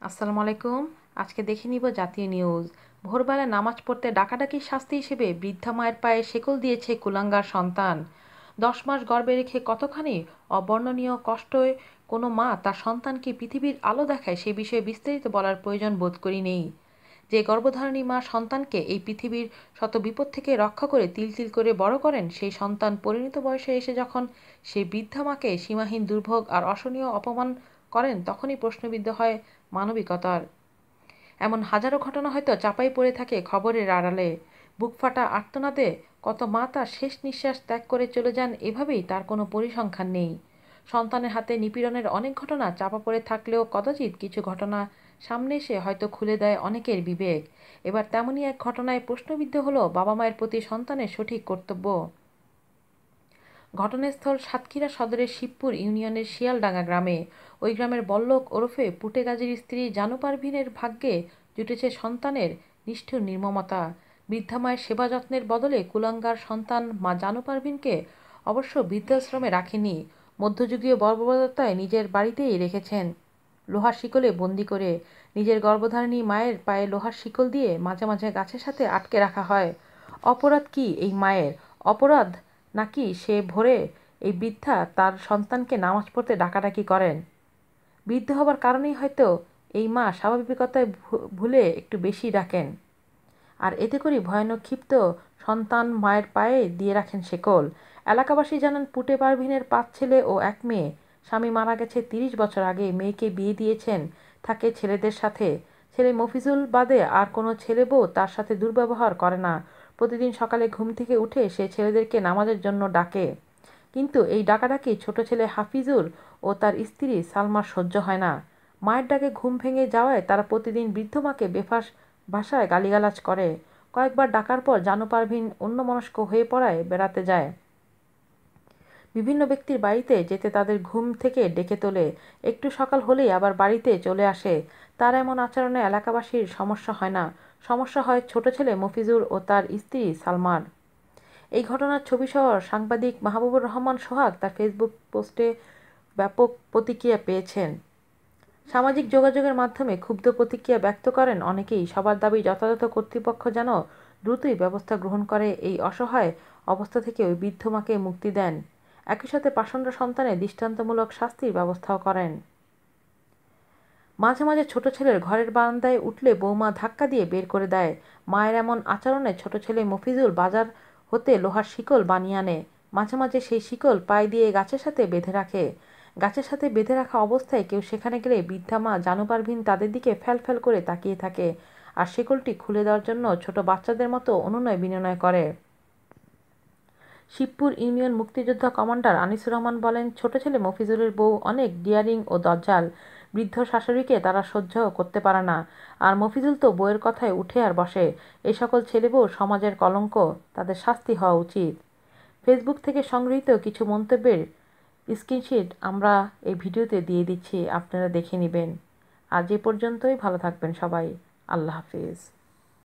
আসসালামু আলাইকুম। আজকে দেখে নিব জাতীয় নিউজ। ভোরবেলা নামাজ পড়তে ডাকাডাকির শাস্তি হিসেবে বৃদ্ধা মায়ের পায়ে শেকল দিয়েছে কুলাঙ্গার সন্তান। দশ মাস গর্বে রেখে কতখানি অবর্ণনীয় কষ্টয় কোনো মা তার সন্তানকে পৃথিবীর আলো দেখায় সে বিষয়ে বিস্তারিত বলার প্রয়োজন বোধ করি নেই। যে গর্ভধারণী মা সন্তানকে এই পৃথিবীর শত বিপদ থেকে রক্ষা করে তিল তিল করে বড় করেন, সেই সন্তান পরিণত বয়সে এসে যখন সেই বৃদ্ধা মাকে সীমাহীন দুর্ভোগ আর অসহনীয় অপমান করেন, তখনই প্রশ্নবিদ্ধ হয় মানবিকতার। এমন হাজারো ঘটনা হয়তো চাপাই পড়ে থাকে খবরের আড়ালে। বুক ফাটা আর্তনাদে কত মা তার শেষ নিঃশ্বাস ত্যাগ করে চলে যান, এভাবেই তার কোনো পরিসংখ্যান নেই। সন্তানের হাতে নিপীড়নের অনেক ঘটনা চাপা পড়ে থাকলেও কদাচিৎ কিছু ঘটনা সামনে এসে হয়তো খুলে দেয় অনেকের বিবেক। এবার তেমনই এক ঘটনায় প্রশ্নবিদ্ধ হলো বাবা মায়ের প্রতি সন্তানের সঠিক কর্তব্য। ঘটনাস্থল সাতক্ষীরা সদরের শিবপুর ইউনিয়নের শিয়ালডাঙ্গা গ্রামে। ওই গ্রামের বল্লক ওরফে পুটে গাজীর স্ত্রী জানু ভাগ্যে জুটেছে সন্তানের নিষ্ঠুর নির্মমতা। বৃদ্ধা মায়ের সেবা যত্নের বদলে কুলাঙ্গার সন্তান মা জানু পারভিনকে অবশ্য বৃদ্ধাশ্রমে রাখেনি। মধ্যযুগীয় বর্বরতায় নিজের বাড়িতেই রেখেছেন। লোহার শিকলে বন্দি করে নিজের গর্ভধারিণী মায়ের পায়ে লোহার শিকল দিয়ে মাঝে মাঝে গাছের সাথে আটকে রাখা হয়। অপরাধ কি এই মায়ের? অপরাধ? নাকি সে ভোরে এই বৃদ্ধা তার সন্তানকে নামাজ পড়তে ডাকাডাকি করেন? বৃদ্ধ হবার কারণেই হয়তো এই মা স্বাভাবিকতায় ভুলে একটু বেশি ডাকেন। আর এতে করে ভয়ানক ক্ষিপ্ত সন্তান মায়ের পায়ে দিয়ে রাখেন শেকল। এলাকাবাসী জানান, পুটে পারভিনের পাঁচ ছেলে ও এক মেয়ে। স্বামী মারা গেছে তিরিশ বছর আগে। মেয়েকে বিয়ে দিয়েছেন থাকে ছেলেদের সাথে। ছেলে মফিজুল বাদে আর কোনো ছেলে বউ তার সাথে দুর্ব্যবহার করে না। প্রতিদিন সকালে ঘুম থেকে উঠে সে ছেলেদেরকে নামাজের জন্য ডাকে। কিন্তু এই ডাকাডাকি ছোট ছেলে হাফিজুর ও তার স্ত্রী সালমার সহ্য হয় না। মায়ের ডাকে ঘুম ভেঙে যাওয়ায় তারা প্রতিদিন বৃদ্ধ মাকে বেফাস ভাষায় গালিগালাজ করে। কয়েকবার ডাকার পর জানু পারভিন অন্যমনস্ক হয়ে পড়ায় বেড়াতে যায়। বিভিন্ন ব্যক্তির বাড়িতে যেতে তাদের ঘুম থেকে ডেকে তোলে। একটু সকাল হলেই আবার বাড়িতে চলে আসে। তার এমন আচরণে এলাকাবাসীর সমস্যা হয় না। সমস্যা হয় ছোট ছেলে মফিজুর ও তার স্ত্রী সালমার। এই ঘটনার ছবিসহ সাংবাদিক মাহবুবুর রহমান সোহাগ তার ফেসবুক পোস্টে ব্যাপক প্রতিক্রিয়া পেয়েছেন। সামাজিক যোগাযোগের মাধ্যমে ক্ষুব্ধ প্রতিক্রিয়া ব্যক্ত করেন অনেকেই। সবার দাবি যথাযথ কর্তৃপক্ষ যেন দ্রুতই ব্যবস্থা গ্রহণ করে। এই অসহায় অবস্থা থেকে ওই বৃদ্ধ মাকে মুক্তি দেন। একই সাথে পাষণ্ড সন্তানের দৃষ্টান্তমূলক শাস্তির ব্যবস্থাও করেন। মাঝে মাঝে ছোট ছেলের ঘরের বারান্দায় উঠলে বৌমা ধাক্কা দিয়ে বের করে দেয়। মায়ের এমন আচরণে ছোট ছেলে মফিজুল বাজার হতে লোহার শিকল বানিয়ে আনে। মাঝে মাঝে সেই শিকল পায়ে দিয়ে গাছের সাথে বেঁধে রাখে। গাছের সাথে বেঁধে রাখা অবস্থায় কেউ সেখানে গেলে বৃদ্ধা মা জানু পারভিন তাদের দিকে ফ্যাল ফ্যাল করে তাকিয়ে থাকে। আর শিকলটি খুলে দেওয়ার জন্য ছোট বাচ্চাদের মতো অনুনয় বিনয় করে। শিবপুর ইউনিয়ন মুক্তিযোদ্ধা কমান্ডার আনিসুর রহমান বলেন, ছোট ছেলে মফিজুলের বউ অনেক ডিয়ারিং ও দজ্জাল। বৃদ্ধ শাশুড়িকে তারা সহ্য করতে পারে না। আর মফিজুল তো বইয়ের কথায় উঠে আর বসে। এই সকল ছেলে বউ সমাজের কলঙ্ক, তাদের শাস্তি হওয়া উচিত। ফেসবুক থেকে সংগৃহীত কিছু মন্তব্যের স্ক্রিনশিট আমরা এই ভিডিওতে দিয়ে দিচ্ছি, আপনারা দেখে নেবেন। আজ এ পর্যন্তই, ভালো থাকবেন সবাই। আল্লাহ হাফিজ।